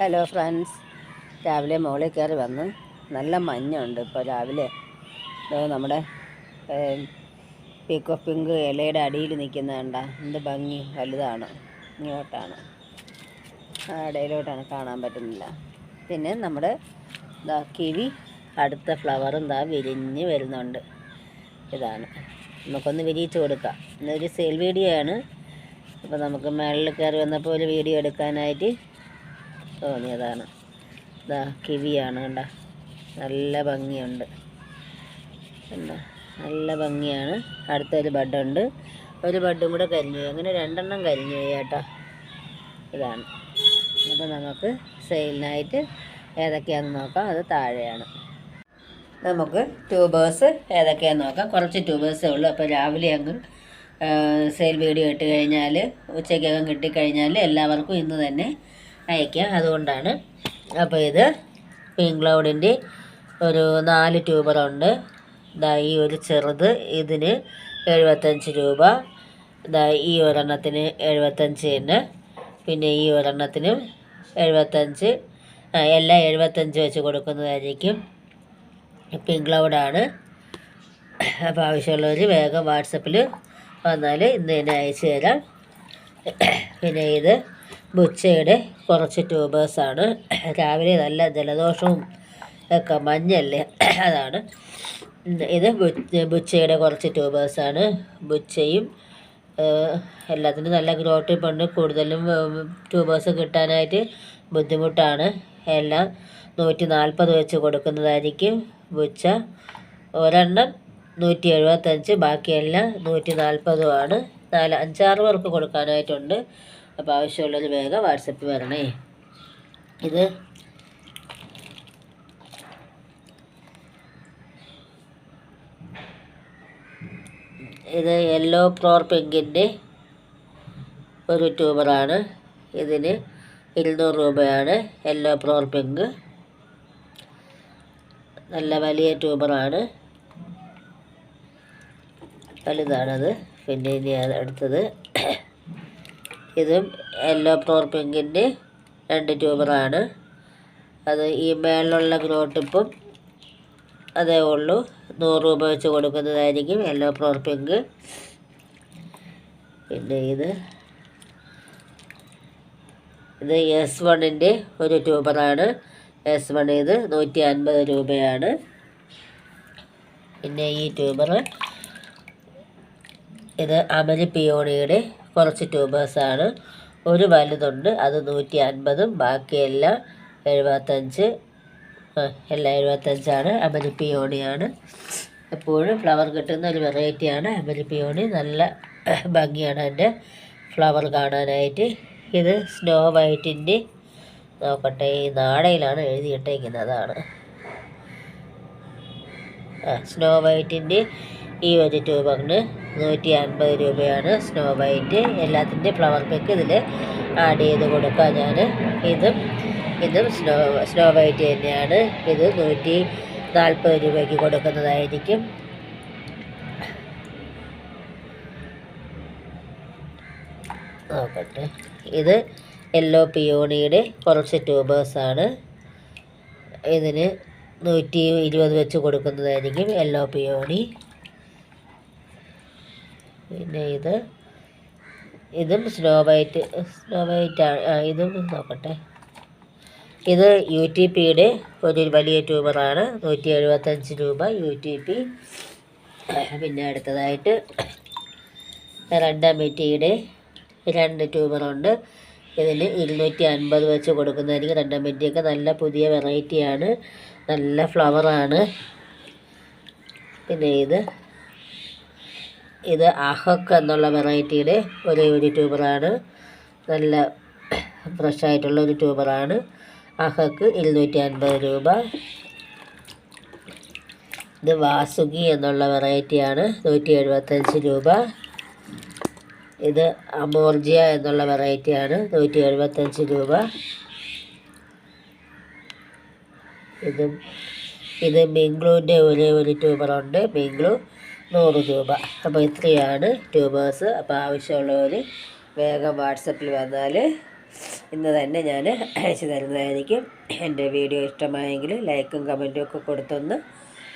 Hello friends രാവിലെ മുകളിൽ കയറി വന്ന് നല്ല മഞ്ഞുണ്ട്. ഇപ്പോൾ രാവിലെ നമ്മുടെ പീക്കോ പിങ്ക് ഇലയുടെ അടിയിൽ നിൽക്കുന്ന കണ്ട എന്ത് ഭംഗി വലുതാണ് ഇങ്ങോട്ടാണ്. ഇടയിലോട്ടാണ് കാണാൻ പറ്റുന്നില്ല. പിന്നെ നമ്മുടെ കിവി അടുത്ത ഫ്ലവറും ദാ വിരിഞ്ഞ് വരുന്നുണ്ട്. ഇതാണ്. നമുക്കൊന്ന് വിരിയിച്ച് കൊടുക്കാം. ഇന്നൊരു സെയിൽ വീഡിയോ ആണ്. അപ്പോൾ നമുക്ക് മേളിൽ കയറി വന്നപ്പോൾ ഒരു വീഡിയോ എടുക്കാനായിട്ട് തോന്നിയതാണ്. ഇതാ കിവിയാണ് കണ്ട. നല്ല ഭംഗിയുണ്ട്. കണ്ട? നല്ല ഭംഗിയാണ്. അടുത്തൊരു ബഡുണ്ട്. ഒരു ബഡും കൂടെ കരിഞ്ഞു അങ്ങനെ രണ്ടെണ്ണം കരിഞ്ഞു കേട്ടോ. ഇതാണ്. അപ്പോൾ നമുക്ക് സെയിലിനായിട്ട് ഏതൊക്കെയാണെന്ന് നോക്കാം. അത് താഴെയാണ്. നമുക്ക് ട്യൂബേഴ്സ് ഏതൊക്കെയാണെന്ന് നോക്കാം. കുറച്ച് ട്യൂബേഴ്സേ ഉള്ളൂ. അപ്പോൾ രാവിലെ അങ്ങ് സെയിൽ വീഡിയോ ഇട്ട് കഴിഞ്ഞാൽ ഉച്ചയ്ക്കകം കിട്ടിക്കഴിഞ്ഞാൽ എല്ലാവർക്കും ഇന്ന് തന്നെ അയക്കാം അതുകൊണ്ടാണ് അപ്പോൾ ഇത് പിങ്ക് ക്ലൗഡിന്റെ ഒരു നാല് ട്യൂബറുണ്ട്. ഇതാ ഈ ഒരു ചെറുത് ഇതിന് എഴുപത്തഞ്ച് രൂപ. ഇതാ ഈ ഒരെണ്ണത്തിന് എഴുപത്തഞ്ച് തന്നെ. പിന്നെ ഈ ഒരെണ്ണത്തിനും എഴുപത്തഞ്ച്. എല്ലാം എഴുപത്തഞ്ച് വെച്ച് കൊടുക്കുന്നതായിരിക്കും. പിങ്ക് ക്ലൗഡാണ് അപ്പോൾ ആവശ്യമുള്ളവർ വേഗം വാട്സപ്പിൽ വന്നാൽ ഇന്ന് തന്നെ അയച്ചു തരാം. പിന്നെ ഇത് ബുച്ചയുടെ കുറച്ച് ട്യൂബേഴ്സാണ്. രാവിലെ നല്ല ജലദോഷവും ഒക്കെ മഞ്ഞല്ലേ? അതാണ്. ഇത് ബുച്ചയുടെ കുറച്ച് ട്യൂബേഴ്സാണ്. ബുച്ചയും എല്ലാത്തിനും നല്ല ഗ്രോട്ട് പണ്ട് കൂടുതലും ട്യൂബേഴ്സ് കിട്ടാനായിട്ട് ബുദ്ധിമുട്ടാണ്. എല്ലാം നൂറ്റി നാൽപ്പത് വെച്ച് കൊടുക്കുന്നതായിരിക്കും ബുച്ച. ഒരെണ്ണം നൂറ്റി എഴുപത്തഞ്ച് ബാക്കിയെല്ലാം നൂറ്റി നാൽപ്പതുമാണ് നാല് അഞ്ചാറ് പേർക്ക് കൊടുക്കാനായിട്ടുണ്ട്. അപ്പോൾ ആവശ്യമുള്ളത് വേഗം വാട്സപ്പിൽ വരണേ. ഇത് ഇത് യെല്ലോ ഫ്ലോർ പിങ്കിന്റെ ഒരു ട്യൂബറാണ്. ഇതിന് ഇരുന്നൂറ് രൂപയാണ്. Yellow flower pink. നല്ല വലിയ ട്യൂബറാണ്. വലുതാണത്. പിന്നെ ഇനി അടുത്തത്. ഇതും യെല്ലോ ഫ്ലോർ പിങ്കിന്റെ രണ്ട് ട്യൂബറാണ് അത് ഈ മേളിലുള്ള ഗ്രോ ടിപ്പും അതേ ഉള്ളൂ. നൂറ് രൂപ വെച്ച് കൊടുക്കുന്നതായിരിക്കും യെല്ലോ ഫ്ലോർ പിങ്ക് പിന്നെ ഇത്. ഇത് എസ് വണ്ണിന്റെ ഒരു ട്യൂബറാണ് എസ് വൺ ഇത് നൂറ്റി അൻപത് രൂപയാണ്. പിന്നെ ഈ ട്യൂബർ ഇത് അമരി പിയോണിയുടെ കുറച്ച് ട്യൂബേഴ്സാണ്. ഒരു വലുതുണ്ട് അത് നൂറ്റി അൻപതും ബാക്കിയെല്ലാം എഴുപത്തഞ്ച്. എല്ലാം എഴുപത്തഞ്ചാണ്. അമരിപ്പിയോണിയാണ് എപ്പോഴും ഫ്ലവർ കിട്ടുന്ന ഒരു വെറൈറ്റിയാണ് അമരിപ്പിയോണി നല്ല ഭംഗിയാണ് അതിന്റെ ഫ്ലവർ കാണാനായിട്ട്. ഇത് സ്നോ വൈറ്റിന്റെ നോക്കട്ടെ ഈ നാടയിലാണ് എഴുതിയിട്ടേക്കുന്നതാണ് സ്നോ വൈറ്റിന്റെ ഈ ഒരു ട്യൂബറിന് നൂറ്റി അൻപത് രൂപയാണ് സ്നോ വൈറ്റ് എല്ലാത്തിന്റെ ഫ്ലവർ പെക്ക് ഇതിൽ ആഡ് ചെയ്ത് കൊടുക്കാം ഞാൻ ഇതും ഇതും സ്നോ സ്നോ വൈറ്റ് തന്നെയാണ്. ഇത് നൂറ്റി നാൽപ്പത് രൂപയ്ക്ക് കൊടുക്കുന്നതായിരിക്കും. നോക്കട്ടെ. ഇത് യെല്ലോ പിയോണിയുടെ കുറച്ച് ട്യൂബേഴ്സാണ് ഇതിന് നൂറ്റി ഇരുപത് വെച്ച് കൊടുക്കുന്നതായിരിക്കും യെല്ലോ പിയോണി പിന്നെ ഇത് ഇതും സ്നോ വൈറ്റ് സ്നോ വൈറ്റ് ആ ഇതും നോക്കട്ടെ. ഇത് യു ടി പിയുടെ ഒരു വലിയ ട്യൂബറാണ്. നൂറ്റി എഴുപത്തഞ്ച് രൂപ യു ടി പി പിന്നെ അടുത്തതായിട്ട് റെഡമിറ്റിയുടെ രണ്ട് ട്യൂബറുണ്ട്. ഇതിൽ ഇരുന്നൂറ്റി അൻപത് വെച്ച് കൊടുക്കുന്നതായിരിക്കും റെഡമിറ്റിയൊക്കെ നല്ല പുതിയ വെറൈറ്റിയാണ് നല്ല ഫ്ലവറാണ് പിന്നെ ഇത് ഇത് അഹക്ക് എന്നുള്ള വെറൈറ്റിയുടെ ഒരേ ഒരു ട്യൂബറാണ്. നല്ല ഫ്രഷ് ആയിട്ടുള്ള ഒരു ട്യൂബറാണ്. അഹക്ക് ഇരുന്നൂറ്റി അൻപത് രൂപ. ഇത് വാസുകി എന്നുള്ള വെറൈറ്റിയാണ്. നൂറ്റി എഴുപത്തഞ്ച് രൂപ. ഇത് അമോർജിയ എന്നുള്ള വെറൈറ്റിയാണ്. നൂറ്റി എഴുപത്തഞ്ച് രൂപ. ഇത് ഇത് മിംഗ്ലൂന്റെ ഒരേ ഒരു ട്യൂബറുണ്ട്. മിങ്ക്ലു നൂറ് രൂപ. അപ്പോൾ ഇത്രയാണ് ട്യൂബേഴ്സ്. അപ്പോൾ ആവശ്യമുള്ളവർ വേഗം വാട്സപ്പിൽ വന്നാൽ ഇന്ന് തന്നെ ഞാൻ അയച്ചു തരുന്നതായിരിക്കും. എന്റെ വീഡിയോ ഇഷ്ടമായെങ്കിൽ ലൈക്കും കമന്റും ഒക്കെ കൊടുത്തൊന്ന്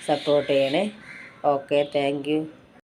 സപ്പോർട്ട് ചെയ്യണേ. Okay thank